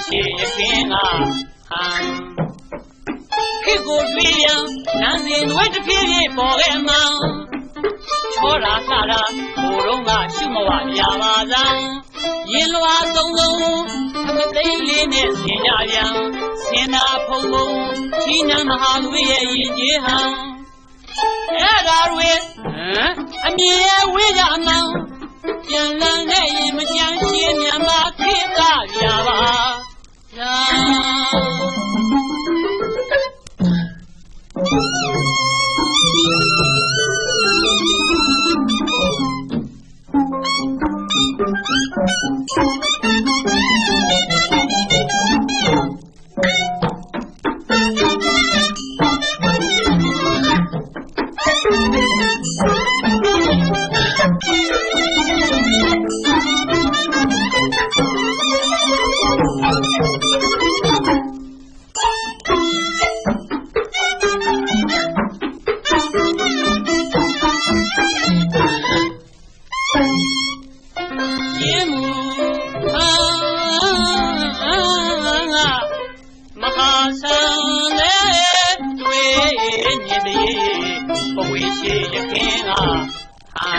ဘဝရှိရခင်ကဟန်ခေကိုတွေ့ရန်နန်းစဉ်ဝဲတစ်ပြေးပြေးပေါ်ခဲ့မှန်ချောတာလှတာဘိုးတော်ကရှိမဝရပါစံရင်လွာသုံးလုံးမသိလေးနဲ့ဆင်ကြပြန်ဆင်နာဖုံဖုံချီးနှံမဟာလူရဲ့ရင်ကြီးဟံအဲ့ဒါတွေဟမ်အမြင်ရဲ့ဝေးကြမှန်ပြန်လန်းနဲ့ရင်မကြမ်းရှင်းမြန်မာခေတ်ကရပါ ရာရ ရှိရခင်ကဟံ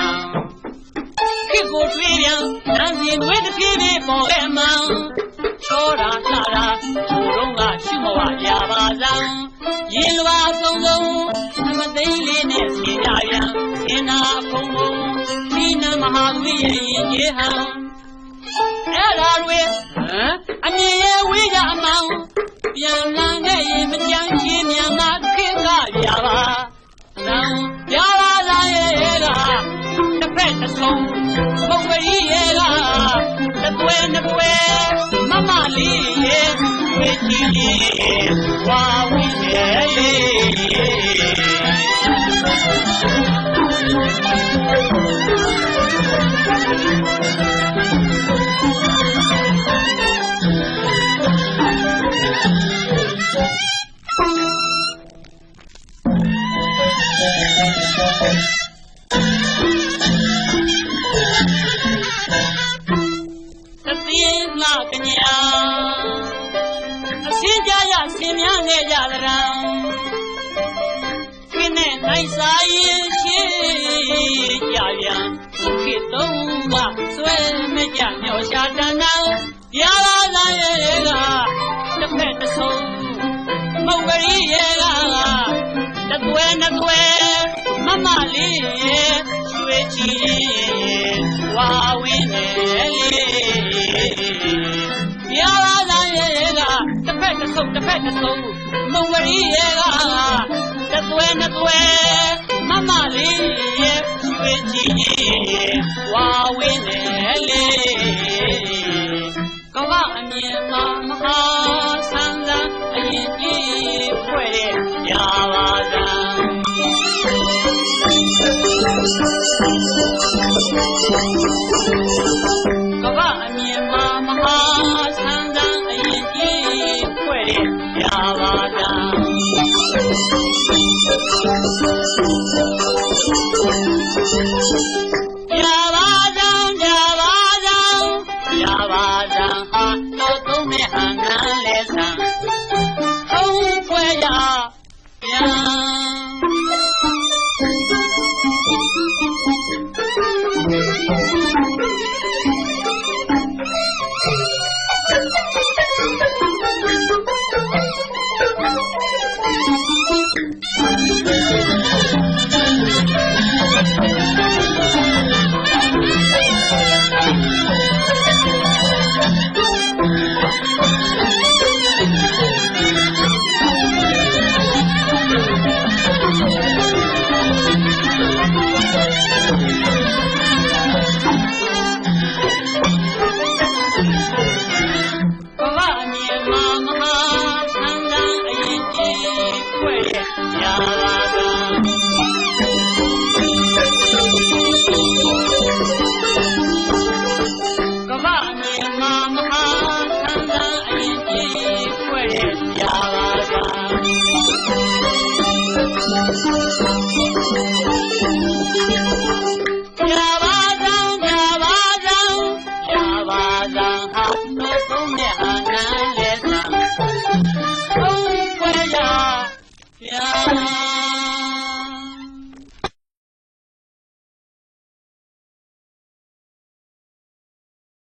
ခေကိုတွေ့ပြန်နန်းစဉ်ဝဲတစ်ပြေးပြေးပေါ်ခဲ့မှန်ချောတာလှတာဘိုးတော်ကရှိမဝရပါစံရင်လွာသုံးလုံးမသိလေးနဲ့ဆင်ကြပြန်ဆင်နာဖုံဖုံဒီနမဟာဝိရဲ့ရင်ကြီးဟံအဲ့ဒါတွေဟမ်အမြင်ရဲ့ဝေးကြအမောင်ပြန်လာ တစ်ဖက်တစ်ဆုံးပုပ်ဝကြီးရဲ့ကတစ်သွဲနှစ်သွဲမမလေးရဲ့ဝေချီလေးဝါဝိရဲ့လေး ကညာအစင်းကြရဆင်များခဲ့ကြသရံခင်းနဲ့နိုင်စားရင်ရှိကြပြန်ခေတုံးကဆွဲမကြမျောရှာတန်းတန်းရပါသာရဲ့ကတစ်ဖက်တစ်ဆုံးမုတ်ကလေးရဲ့ကတသွဲနှစ်သွဲမမလေးရဲ့ရွှေချီဝါဝင်းနဲ့လေး စ်ဖက်တစ်ဆုံးတစ်ဖက်တစ်ဆုံးမုတ်ကလေးရဲ့ကတသွဲနှစ်သွဲမမလေးရဲ့ရွှေချီဝါဝင်းနဲ့လေးကမ္ဘာအမြင်မှာမဟာဆန္ဒအရင်ကြီးဖွဲ့တဲ့ရပါသံက ကြီး ကမ္ဘာအမြင်မှာမ